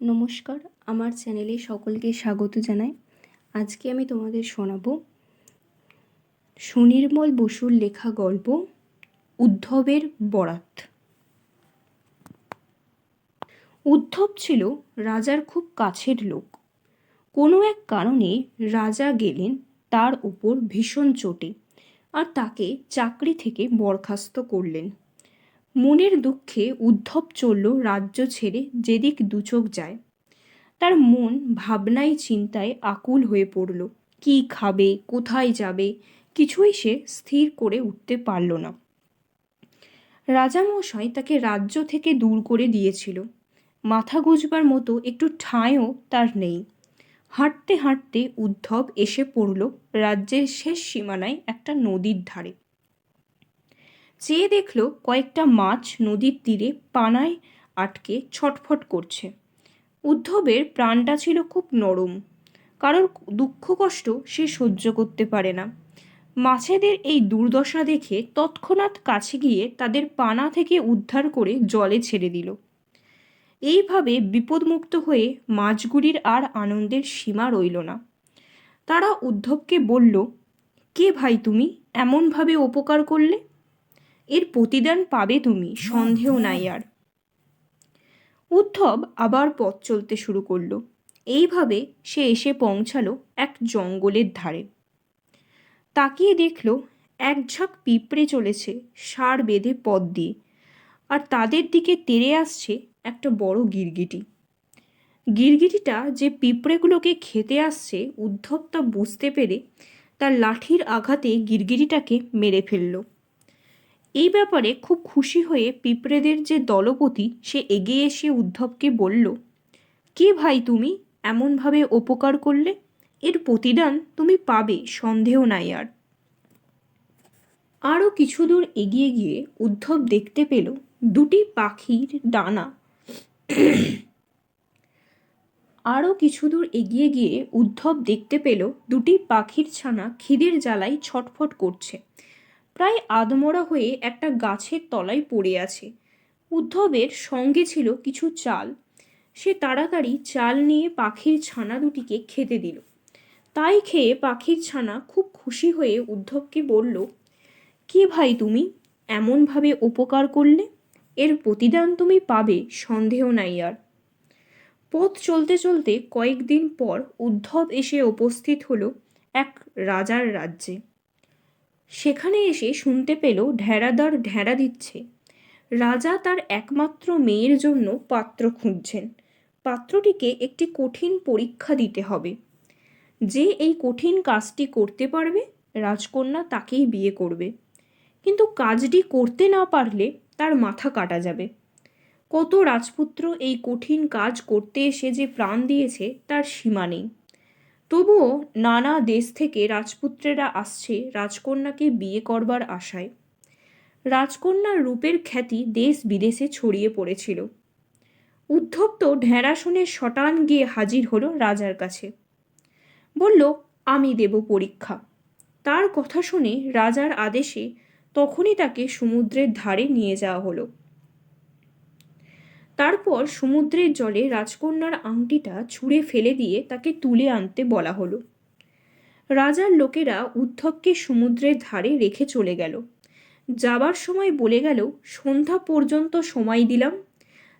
নমস্কার, আমার চ্যানেলে সকলকে স্বাগত জানাই। আজকে আমি তোমাদের শোনাবো সুনির্মল বসুর লেখা গল্প, উদ্ধবের বরাত। উদ্ধব ছিল রাজার খুব কাছের লোক। কোনো এক কারণে রাজা গেলেন তার উপর ভীষণ চোটে, আর তাকে চাকরি থেকে বরখাস্ত করলেন। মনের দুঃখে উদ্ধব চলল রাজ্য ছেড়ে যেদিক দুচোখ যায়। তার মন ভাবনায় চিন্তায় আকুল হয়ে পড়ল। কি খাবে, কোথায় যাবে, কিছুই সে স্থির করে উঠতে পারল না। রাজামশাই তাকে রাজ্য থেকে দূর করে দিয়েছিল। মাথা গুজবার মতো একটু ঠাঁইও তার নেই। হাঁটতে হাঁটতে উদ্ধব এসে পড়ল রাজ্যের শেষ সীমানায় একটা নদীর ধারে। চেয়ে দেখল কয়েকটা মাছ নদীর তীরে পানায় আটকে ছটফট করছে। উদ্ধবের প্রাণটা ছিল খুব নরম। কারোর দুঃখ কষ্ট সে সহ্য করতে পারে না। মাছেদের এই দুর্দশা দেখে তৎক্ষণাৎ কাছে গিয়ে তাদের পানা থেকে উদ্ধার করে জলে ছেড়ে দিল। এইভাবে বিপদমুক্ত হয়ে মাছগুলির আর আনন্দের সীমা রইল না। তারা উদ্ধবকে বলল, কে ভাই তুমি? এমনভাবে উপকার করলে? এর প্রতিদান পাবে তুমি সন্দেহ নাই আর। উদ্ধব আবার পথ চলতে শুরু করল। এইভাবে সে এসে পৌঁছালো এক জঙ্গলের ধারে। তাকিয়ে দেখল এক ঝাঁক পিঁপড়ে চলেছে সার বেঁধে পথ দিয়ে আর তাদের দিকে তেড়ে আসছে একটা বড় গিরগিটি। গিরগিটিটা যে পিঁপড়েগুলোকে খেতে আসছে উদ্ধব তা বুঝতে পেরে তার লাঠির আঘাতে গিরগিটিটাকে মেরে ফেলল। এই ব্যাপারে খুব খুশি হয়ে পিঁপড়েদের যে দলপতি, সে এগিয়ে এসে উদ্ধবকে বলল, কে ভাই তুমি? এমনভাবে উপকার করলে? এর প্রতিদান তুমি পাবে, সন্দেহ নাই আর। আরও কিছু দূর এগিয়ে গিয়ে উদ্ধব দেখতে পেল দুটি পাখির ডানা। আরও কিছু দূর এগিয়ে গিয়ে উদ্ধব দেখতে পেল দুটি পাখির ছানা খিদের জ্বালায় ছটফট করছে। প্রায় আদমরা হয়ে একটা গাছের তলায় পড়ে আছে। উদ্ধবের সঙ্গে ছিল কিছু চাল। সে তাড়াতাড়ি চাল নিয়ে পাখির ছানা দুটিকে খেতে দিল। তাই খেয়ে পাখির ছানা খুব খুশি হয়ে উদ্ধবকে বলল, কি ভাই তুমি? এমনভাবে উপকার করলে? এর প্রতিদান তুমি পাবে, সন্দেহ নাই আর। পথ চলতে চলতে কয়েকদিন পর উদ্ধব এসে উপস্থিত হলো এক রাজার রাজ্যে। সেখানে এসে শুনতে পেল ঢেড়াদার ঢেড়া দিচ্ছে। রাজা তার একমাত্র মেয়ের জন্য পাত্র খুঁজছেন। পাত্রটিকে একটি কঠিন পরীক্ষা দিতে হবে। যে এই কঠিন কাজটি করতে পারবে, রাজকন্যা তাকেই বিয়ে করবে। কিন্তু কাজটি করতে না পারলে তার মাথা কাটা যাবে। কত রাজপুত্র এই কঠিন কাজ করতে এসে যে প্রাণ দিয়েছে, তার সীমা নেই। তবুও নানা দেশ থেকে রাজপুত্রেরা আসছে রাজকন্যাকে বিয়ে করবার আশায়। রাজকন্যার রূপের খ্যাতি দেশ বিদেশে ছড়িয়ে পড়েছিল। উদ্ধপ্ত ঢেঁড়া শুনে শটান গিয়ে হাজির হলো রাজার কাছে। বলল, আমি দেব পরীক্ষা। তার কথা শুনে রাজার আদেশে তখনই তাকে সমুদ্রের ধারে নিয়ে যাওয়া হলো। তারপর সমুদ্রের জলে রাজকন্যার আংটিটা ছুঁড়ে ফেলে দিয়ে তাকে তুলে আনতে বলা হলো। রাজার লোকেরা উদ্ধবকে সমুদ্রের ধারে রেখে চলে গেল। যাবার সময় বলে গেল, সন্ধ্যা পর্যন্ত সময় দিলাম।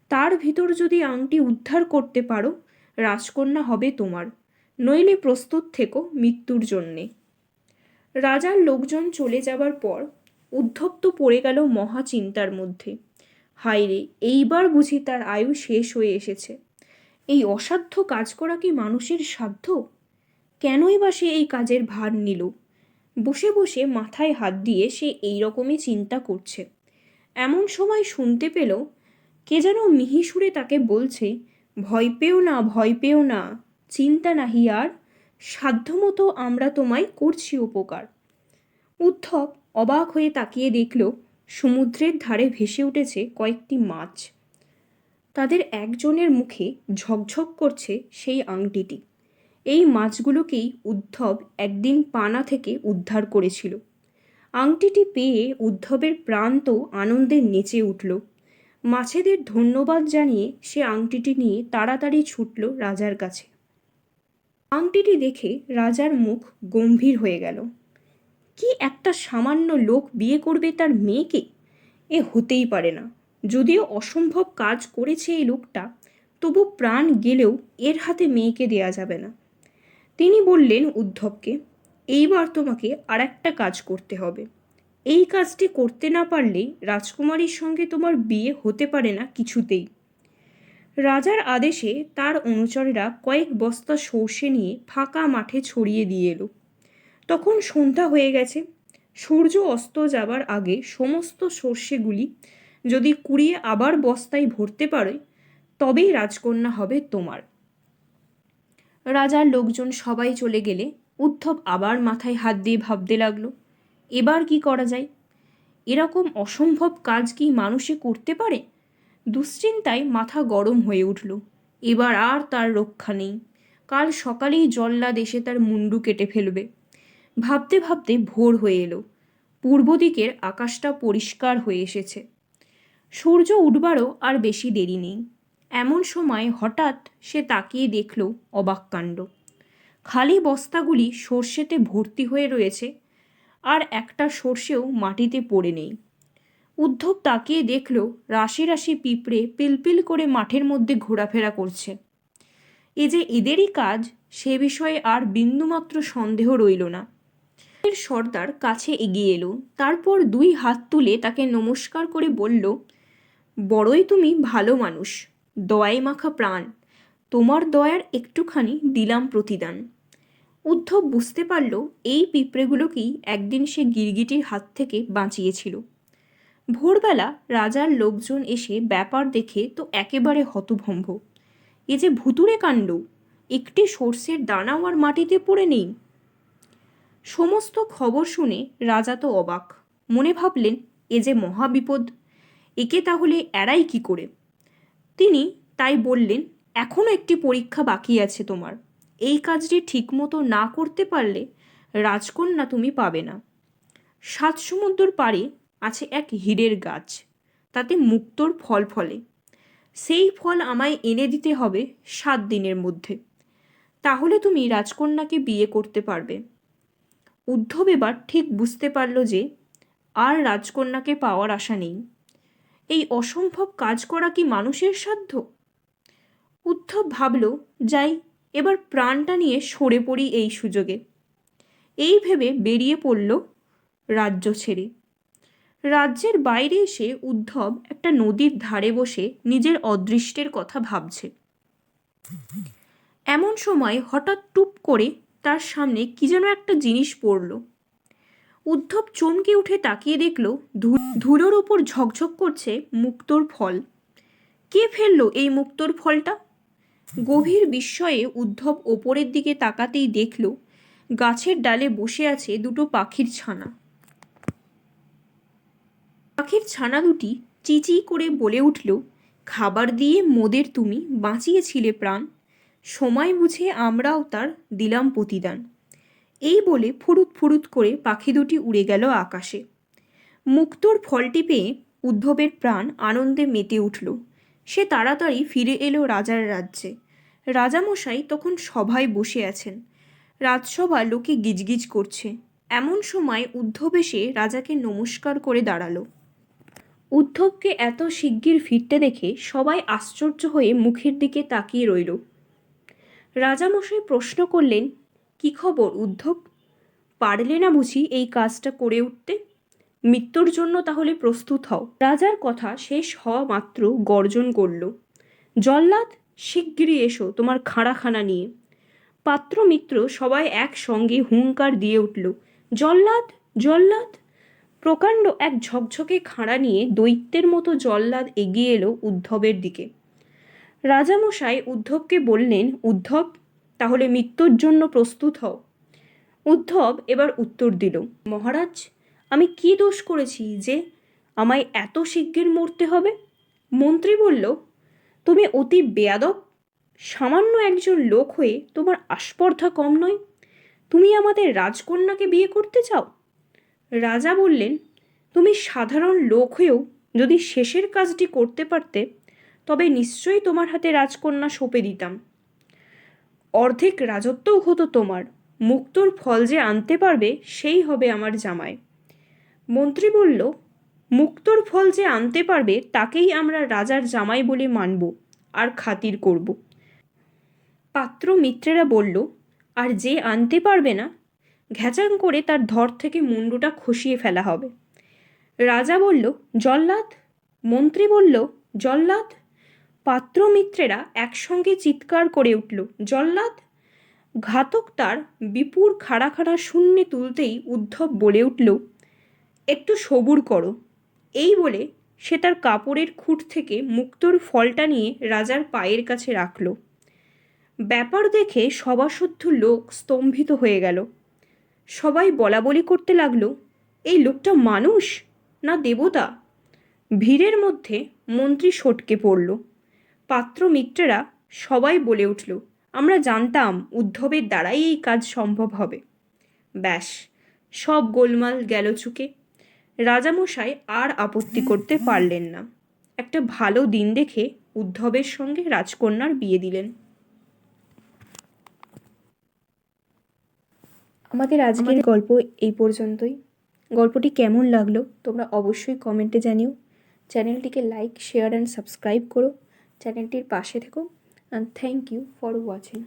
তার ভিতর যদি আংটি উদ্ধার করতে পারো, রাজকন্যা হবে তোমার। নইলে প্রস্তুত থেকো মৃত্যুর জন্যে। রাজার লোকজন চলে যাবার পর উদ্ধব তো পড়ে গেল মহা চিন্তার মধ্যে। হায় রে, এইবার বুঝি তার আয়ু শেষ হয়ে এসেছে। এই অসাধ্য কাজ করা কি মানুষের সাধ্য? কেনই বা সে এই কাজের ভার নিল? বসে বসে মাথায় হাত দিয়ে সে এই রকমই চিন্তা করছে। এমন সময় শুনতে পেল, কে যেন মিহি সুরে তাকে বলছে, ভয় পেও না, ভয় পেও না, চিন্তা নাহি আর, সাধ্যমতো আমরা তোমায় করছি উপকার। উদ্ধব অবাক হয়ে তাকিয়ে দেখল সমুদ্রের ধারে ভেসে উঠেছে কয়েকটি মাছ। তাদের একজনের মুখে ঝকঝক করছে সেই আংটিটি। এই মাছগুলোকেই উদ্ধব একদিন পানা থেকে উদ্ধার করেছিল। আংটিটি পেয়ে উদ্ধবের প্রাণ তো আনন্দে নেচে উঠল। মাছেদের ধন্যবাদ জানিয়ে সে আংটিটি নিয়ে তাড়াতাড়ি ছুটল রাজার কাছে। আংটিটি দেখে রাজার মুখ গম্ভীর হয়ে গেল। কি একটা সামান্য লোক বিয়ে করবে তার মেয়েকে? এ হতেই পারে না। যদিও অসম্ভব কাজ করেছে এই লোকটা, তবু প্রাণ গেলেও এর হাতে মেয়েকে দেয়া যাবে না। তিনি বললেন উদ্ধবকে, এইবার তোমাকে আর একটা কাজ করতে হবে। এই কাজটি করতে না পারলে রাজকুমারীর সঙ্গে তোমার বিয়ে হতে পারে না কিছুতেই। রাজার আদেশে তার অনুচরেরা কয়েক বস্তা সর্ষে নিয়ে ফাঁকা মাঠে ছড়িয়ে দিয়ে এলো। তখন সন্ধ্যা হয়ে গেছে। সূর্য অস্ত যাবার আগে সমস্ত সর্ষেগুলি যদি কুড়িয়ে আবার বস্তায় ভরতে পারে, তবেই রাজকন্যা হবে তোমার। রাজার লোকজন সবাই চলে গেলে উদ্ধব আবার মাথায় হাত দিয়ে ভাবতে লাগল, এবার কি করা যায়? এরকম অসম্ভব কাজ কি মানুষে করতে পারে? দুশ্চিন্তায় মাথা গরম হয়ে উঠল। এবার আর তার রক্ষা নেই। কাল সকালেই জল্লাদ এসে তার মুন্ডু কেটে ফেলবে। ভাবতে ভাবতে ভোর হয়ে এলো। পূর্ব দিকের আকাশটা পরিষ্কার হয়ে এসেছে। সূর্য উঠবারও আর বেশি দেরি নেই। এমন সময় হঠাৎ সে তাকিয়ে দেখল অবাক কাণ্ড। খালি বস্তাগুলি সর্ষেতে ভর্তি হয়ে রয়েছে আর একটা সর্ষেও মাটিতে পড়ে নেই। উদ্ধব তাকিয়ে দেখল রাশি রাশি পিঁপড়ে পিলপিল করে মাঠের মধ্যে ঘোরাফেরা করছে। এ যে এদেরই কাজ, সে বিষয়ে আর বিন্দুমাত্র সন্দেহ রইল না। সর্দার কাছে এগিয়ে এলো। তারপর দুই হাত তুলে তাকে নমস্কার করে বলল, বড়ই তুমি ভালো মানুষ দয়ায় মাখা প্রাণ। তোমার দয়ার একটুখানি দিলাম প্রতিদান। উদ্ধব বুঝতে পারল এই পিঁপড়েগুলোকেই একদিন সে গিরগিটির হাত থেকে বাঁচিয়েছিল। ভোরবেলা রাজার লোকজন এসে ব্যাপার দেখে তো একেবারে হতভম্ব। এ যে ভুতুরে কাণ্ড! একটি সর্ষের দানাও আর মাটিতে পড়ে নেই। সমস্ত খবর শুনে রাজা তো অবাক। মনে ভাবলেন, এ যে মহাবিপদ, একে তাহলে এড়াই কি করে? তিনি তাই বললেন এখনও একটি পরীক্ষা বাকি আছে তোমার। এই কাজটি ঠিকমতো না করতে পারলে রাজকন্যা তুমি পাবে না। সাত সমুদ্র পাড়ে আছে এক হীরের গাছ। তাতে মুক্তোর ফল ফলে। সেই ফল আমায় এনে দিতে হবে সাত দিনের মধ্যে। তাহলে তুমি রাজকন্যাকে বিয়ে করতে পারবে। উদ্ধব এবার ঠিক বুঝতে পারল যে আর রাজকন্যাকে পাওয়ার আশা নেই। এই অসম্ভব কাজ করা কি মানুষের সাধ্য? উদ্ধব ভাবল, যাই, এবার প্রাণটা নিয়ে সরে পড়ি এই সুযোগে। এই ভেবে বেরিয়ে পড়ল রাজ্য ছেড়ে। রাজ্যের বাইরে এসে উদ্ধব একটা নদীর ধারে বসে নিজের অদৃষ্টের কথা ভাবছে। এমন সময় হঠাৎ টুপ করে তার সামনে কি যেন একটা জিনিস পড়ল। উদ্ধব চমকে উঠে তাকিয়ে দেখল ধুলোর ওপর ঝকঝক করছে মুক্তোর ফল। কে ফেলল এই মুক্তোর ফলটা? গভীর বিস্ময়ে উদ্ধব ওপরের দিকে তাকাতেই দেখল, গাছের ডালে বসে আছে দুটো পাখির ছানা। পাখির ছানা দুটি চিচি করে বলে উঠল, খাবার দিয়ে মোদের তুমি বাঁচিয়েছিলে প্রাণ। সময় বুঝে আমরাও তার দিলাম প্রতিদান। এই বলে ফুরুত ফুরুত করে পাখি দুটি উড়ে গেল আকাশে। মুক্তোর ফলটি পেয়ে উদ্ধবের প্রাণ আনন্দে মেতে উঠল। সে তাড়াতাড়ি ফিরে এলো রাজার রাজ্যে। রাজামশাই তখন সভায় বসে আছেন। রাজসভা লোকে গিজগিজ করছে। এমন সময় উদ্ধব এসে রাজাকে নমস্কার করে দাঁড়াল। উদ্ধবকে এত শিগগির ফিরতে দেখে সবাই আশ্চর্য হয়ে মুখের দিকে তাকিয়ে রইল। রাজামশাই প্রশ্ন করলেন, কি খবর উদ্ধব? পারলে না বুঝি এই কাজটা করে উঠতে? মৃত্যুর জন্য তাহলে প্রস্তুত হও। রাজার কথা শেষ হওয়া মাত্র গর্জন করল, জল্লাদ, শিগগিরই এসো তোমার খাড়াখানা নিয়ে। পাত্র মিত্র সবাই একসঙ্গে হুঙ্কার দিয়ে উঠল, জল্লাদ জল্লাদ! প্রকাণ্ড এক ঝকঝকে খাঁড়া নিয়ে দৈত্যের মতো জল্লাদ এগিয়ে এলো উদ্ধবের দিকে। রাজামশাই উদ্ধবকে বললেন, উদ্ধব, তাহলে মৃত্যুর জন্য প্রস্তুত হও। উদ্ধব এবার উত্তর দিল, মহারাজ, আমি কি দোষ করেছি যে আমায় এত শিগগির মরতে হবে? মন্ত্রী বলল, তুমি অতি বেয়াদব, সামান্য একজন লোক হয়ে তোমার আস্পর্ধা কম নয়। তুমি আমাদের রাজকন্যাকে বিয়ে করতে চাও? রাজা বললেন, তুমি সাধারণ লোক হয়েও যদি শেষের কাজটি করতে পারতে তবে নিশ্চয়ই তোমার হাতে রাজকন্যা সঁপে দিতাম। অর্ধেক রাজত্বও হতো তোমার, মুক্তোর ফল যে আনতে পারবে সেই হবে আমার জামাই। মন্ত্রী বলল, মুক্তোর ফল যে আনতে পারবে তাকেই আমরা রাজার জামাই বলে মানব আর খাতির করব। পাত্র মিত্রেরা বলল, আর যে আনতে পারবে না, ঘ্যাচাং করে তার ধর থেকে মুন্ডুটা খসিয়ে ফেলা হবে। রাজা বলল, জল্লাদ? মন্ত্রী বলল, জল্লাদ পাত্র মিত্রেরা একসঙ্গে চিৎকার করে উঠল, জল্লাদ! ঘাতক তার বিপুর খাড়া খাড়া শূন্যে তুলতেই উদ্ধব বলে উঠল, একটু সবুর করো। এই বলে সে তার কাপড়ের খুঁট থেকে মুক্তোর ফলটা নিয়ে রাজার পায়ের কাছে রাখল। ব্যাপার দেখে সবাসুদ্ধ লোক স্তম্ভিত হয়ে গেল। সবাই বলা বলি করতে লাগল, এই লোকটা মানুষ না দেবতা? ভিড়ের মধ্যে মন্ত্রী সটকে পড়ল। পাত্র মিত্রেরা সবাই বলে উঠল আমরা জানতাম উদ্ধবের দ্বারাই এই কাজ সম্ভব হবে। ব্যাস সব গোলমাল গেল চুকে। রাজামশাই আর আপত্তি করতে পারলেন না। একটা ভালো দিন দেখে উদ্ধবের সঙ্গে রাজকন্যার বিয়ে দিলেন। আমাদের আজকের গল্প এই পর্যন্তই। গল্পটি কেমন লাগল তোমরা অবশ্যই কমেন্টে জানিও। চ্যানেলটিকে লাইক শেয়ার অ্যান্ড সাবস্ক্রাইব করো। চ্যানেলটির পাশে থেকো and thank you for watching